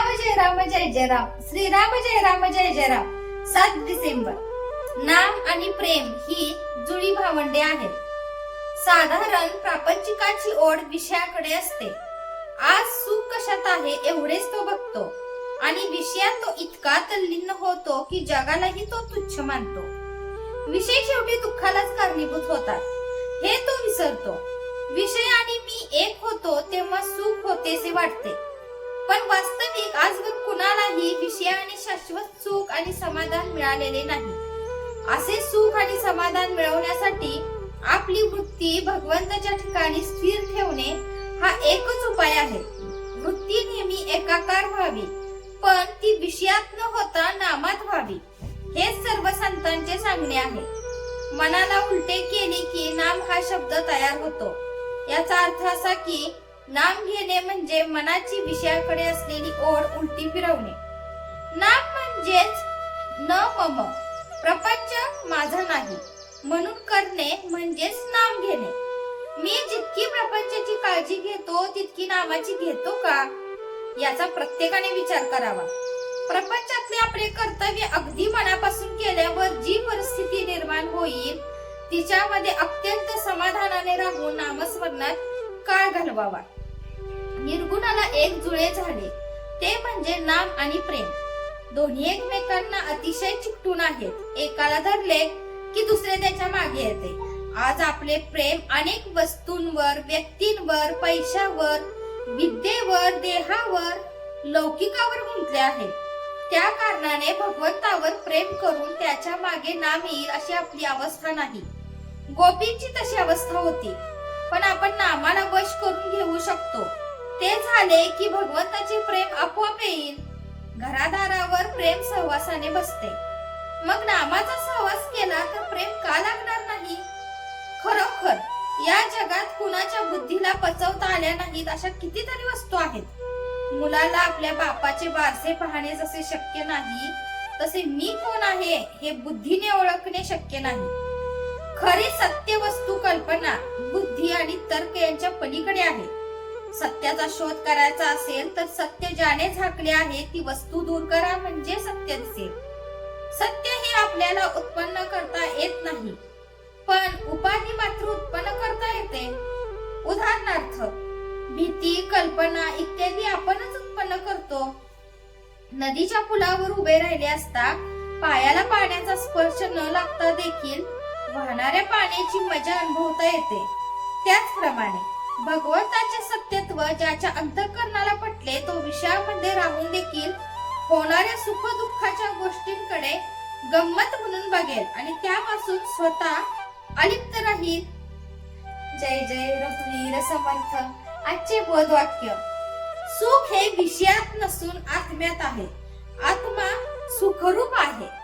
राम जय राम जय जय राम. श्रीराम जय राम जय जय राम. सात डिसेंबर. नाम आणि प्रेम ही जुळी भावंडे आहेत. साधारण प्रापंचिकाची ओढ विषयाकडे असते. आज सुख कशात आहे एवढेच तो बघतो. आणि विषयात तो इतका तल्लीन होतो की जगालाही तो तुच्छ मानतो. विषय शेवटी दुःखालाच कारणीभूत होतात. हे तो विसरतो. विषय आणि मी एक होतो तेव्हा सुख होतेसे वाटते. पण वास्तविक आजवर कुणालाही विषयाने आणि शाश्वत सुख आणि समाधान मिळालेले नाही. असे सुख आणि समाधान मिळवण्यासाठी आपली वृत्ती भगवंताच्या ठिकाणी स्थिर ठेवणे हा एकच उपाय आहे. वृत्ती नेहमी एकाकार व्हावी पण ती विषयात न होता नामात व्हावी हे सर्व संतांचे सांगणे आहे. मनाला उलटे केले की नाम हा शब्द तयार होतो. याचा अर्थ असा की नाम घेणे म्हणजे मनाची विषयाकडे असलेली ओढ उलटी फिरवणे. नाम म्हणजेच न मम. प्रपंच माझा नाही. म्हणून करणे म्हणजेच नाम घेणे. मी जितकी प्रपंचाची काळजी घेतो तितकी नामाची घेतो का? याचा प्रत्येकाने विचार करावा. प्रपंचातले आपले कर्तव्य अगदी मनापासून केल्यावर जी परिस्थिती निर्माण होईल तिच्यामध्ये अत्यंत समाधानाने राहून नामस्मरणात काळ घालवावा. निर्गुणाला एक जुळे झाले. ते म्हणजे नाम आणि प्रेम. दोन्ही एकमेकांना अतिशय चिकटून आहेत. एकाला धरले की दुसरे त्याच्यामागे येते. आज आपले प्रेम अनेक वस्तूंवर व्यक्तींवर पैशावर विद्येवर देहावर लौकिकावर गुंतले आहे. त्या कारणाने भगवंतावर प्रेम करून त्याच्यामागे नाम येईल अशी आपली अवस्था नाही. गोपींची तशी अवस्था होती. पण आपण नामाला वश करून घेऊ शकतो. ते झाले की भगवंताचे प्रेम आपोआप येईल. घरादारावर प्रेम सहवासाने बसते. मग नामाचा सहवास केला तर प्रेम का लागणार नाही? खरोखर या जगात कुणाच्या बुद्धीला पचवता आल्या नाहीत अशा कितीतरी वस्तू आहेत. मुलाला आपल्या बापाचे बारसे पाहणे जसे शक्य नाही तसे मी कोण आहे हे बुद्धीने ओळखणे शक्य नाही. खरी सत्य वस्तू कल्पना बुद्धी आणि तर्क यांच्या पलीकडे आहे. सत्याचा शोध करायचा असेल तर सत्य ज्याने झाकले आहे ती वस्तू दूर करा म्हणजे सत्य दिसेल. सत्य हे आपल्याला उत्पन्न करता येत नाही पण उपाधी मात्र उत्पन्न करता येते. उदाहरणार्थ भीती कल्पना इत्यादी आपणच उत्पन्न करतो. नदीच्या पुलावर उभे राहिले असता पायाला पाण्याचा स्पर्श न लागता देखील वाहणाऱ्या पाण्याची मजा अनुभवता येते. त्याचप्रमाणे भगवंताचे सत्यत्व ज्याच्या अंतकरणाला पटले तो विषयामध्ये राहून देखील होणाऱ्या सुख दुःखाच्या गोष्टींकडे गंमत म्हणून बघेल. आणि त्यापासून स्वतः अलिप्त राहील. जय जय रघुवीर समर्थ. आजचे बोधवाक्य सुख हे विषयात नसून आत्म्यात आहे. आत्मा सुखरूप आहे.